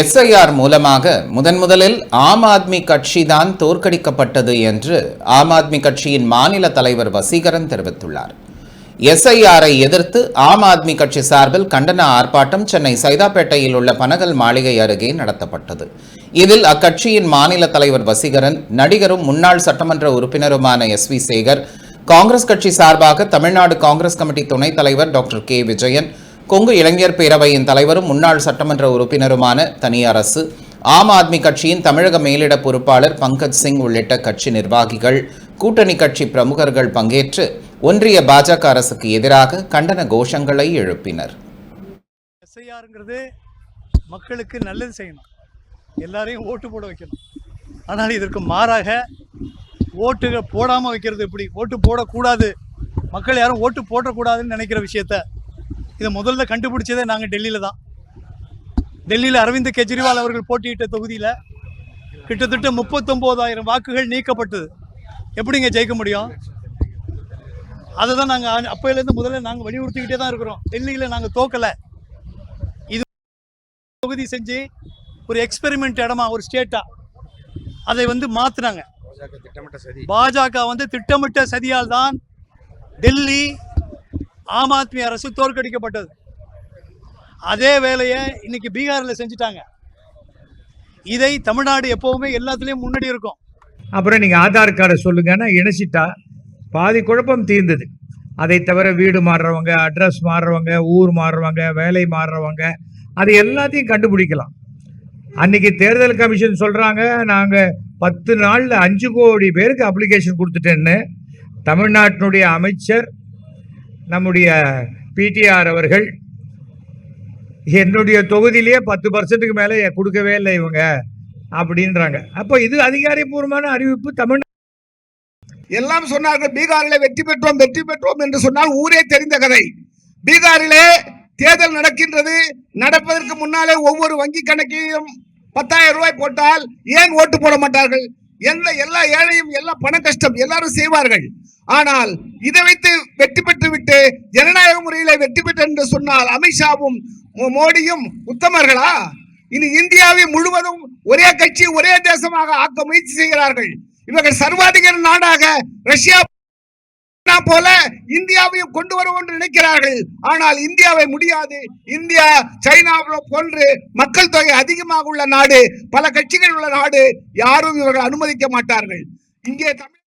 SIR மூலமாக முதன் முதலில் ஆம் ஆத்மி கட்சி தான் தோற்கடிக்கப்பட்டது என்று ஆம் ஆத்மி கட்சியின் மாநில தலைவர் வசீகரன் தெரிவித்துள்ளார். எஸ்ஐஆரை எதிர்த்து ஆம் ஆத்மி கட்சி சார்பில் கண்டன ஆர்ப்பாட்டம் சென்னை சைதாப்பேட்டையில் உள்ள பனகல் மாளிகை அருகே நடத்தப்பட்டது. இதில் அக்கட்சியின் மாநில தலைவர் வசீகரன் நடிகரும் முன்னாள் சட்டமன்ற உறுப்பினருமான எஸ் வி சேகர் காங்கிரஸ் கட்சி சார்பாக தமிழ்நாடு காங்கிரஸ் கமிட்டி துணைத் தலைவர் டாக்டர் கே. விஜயன் கொங்கு இளைஞர் பேரவையின் தலைவரும் முன்னாள் சட்டமன்ற உறுப்பினருமான தனியரசு ஆம் ஆத்மி கட்சியின் தமிழக மேலிட பொறுப்பாளர் பங்கஜ் சிங் உள்ளிட்ட கட்சி நிர்வாகிகள் கூட்டணி கட்சி பிரமுகர்கள் பங்கேற்று ஒன்றிய பாஜக அரசுக்கு எதிராக கண்டன கோஷங்களை எழுப்பினர். எஸ்ஐஆருங்கிறது மக்களுக்கு நல்லது செய்யணும். எல்லாரையும் ஓட்டு போட வைக்கணும். ஆனால் இதற்கு மாறாக ஓட்டுகள் போடாமல் வைக்கிறது எப்படி? ஓட்டு போடக்கூடாது. மக்கள் யாரும் ஓட்டு போடக்கூடாதுன்னு நினைக்கிற விஷயத்த இதை முதல்ல கண்டுபிடிச்சதே நாங்கள் டெல்லியில் தான். டெல்லியில் அரவிந்த் கெஜ்ரிவால் அவர்கள் போட்டியிட்ட தொகுதியில் கிட்டத்தட்ட முப்பத்தொம்போதாயிரம் வாக்குகள் நீக்கப்பட்டது. எப்படிங்க ஜெயிக்க முடியும்? அதை தான் நாங்கள் அப்போலேருந்து முதல்ல நாங்கள் வலியுறுத்திக்கிட்டே தான் இருக்கிறோம். டெல்லியில் நாங்கள் தோக்கலை. இது தொகுதி செஞ்சு ஒரு எக்ஸ்பெரிமெண்ட் இடமா ஒரு ஸ்டேட்டா அதை வந்து மாத்துனாங்க. பாஜக வந்து திட்டமிட்ட சதியால் தான் டெல்லி ஆம் ஆத்மி அரசு தோற்கடிக்கப்பட்டது. அதே வேலையை இன்னைக்கு பீகாரில் செஞ்சுட்டாங்க. இதை தமிழ்நாடு எப்பவுமே எல்லாத்துலேயும் முன்னாடி இருக்கும். அப்புறம் நீங்கள் ஆதார் கார்டை சொல்லுங்கன்னா இணைச்சிட்டா பாதி குழப்பம் தீர்ந்தது. அதை தவிர வீடு மாறுறவங்க அட்ரஸ் மாறுறவங்க ஊர் மாறுறவங்க வேலை மாறுறவங்க அது எல்லாத்தையும் கண்டுபிடிக்கலாம். அன்னைக்கு தேர்தல் கமிஷன் சொல்கிறாங்க நாங்கள் பத்து நாளில் அஞ்சு கோடி பேருக்கு அப்ளிகேஷன் கொடுத்துட்டேன்னு தமிழ்நாட்டினுடைய அமைச்சர் நம்முடைய பிடிஆர் அவர்கள் என்னுடைய தொகுதியிலேயே பத்து பர்சன்ட்டுக்கு மேலே கொடுக்கவே இல்லை இவங்க அப்படின்றாங்க. அப்போ இது அதிகாரப்பூர்வமான அறிவிப்பு தமிழ் எல்லாம் சொன்னார்கள் பீகாரில் வெற்றி பெற்றோம் வெற்றி பெற்றோம் என்று சொன்னால் ஊரே தெரிந்த கதை. பீகாரிலே தேர்தல் நடக்கின்றது நடப்பதற்கு முன்னாலே ஒவ்வொரு வங்கி கணக்கையும் பத்தாயிரம் ரூபாய் போட்டால் ஏன் ஓட்டு போட மாட்டார்கள்? எந்த எல்லா ஏழையும் எல்லா பண கஷ்டம் எல்லாரும் செய்வார்கள். ஆனால் இதை வைத்து வெற்றி பெற்று விட்டு ஜனநாயக முறையில வெற்றி பெற்ற என்று சொன்னால் அமித்ஷாவும் மோடியும் உத்தமர்களா? இனி இந்தியாவை முழுவதும் ஒரே கட்சி ஒரே தேசமாக ஆக்க முயற்சி செய்கிறார்கள். இவர்கள் சர்வாதிகார நாடாக ரஷ்யா போல இந்தியாவையும் கொண்டு வரும் என்று நினைக்கிறார்கள். ஆனால் இந்தியாவை முடியாது. இந்தியா சைனா போன்று மக்கள் தொகை அதிகமாக உள்ள நாடு பல கட்சிகள் உள்ள நாடு யாரும் இவர்கள் அனுமதிக்க மாட்டார்கள். இங்கே தமிழ்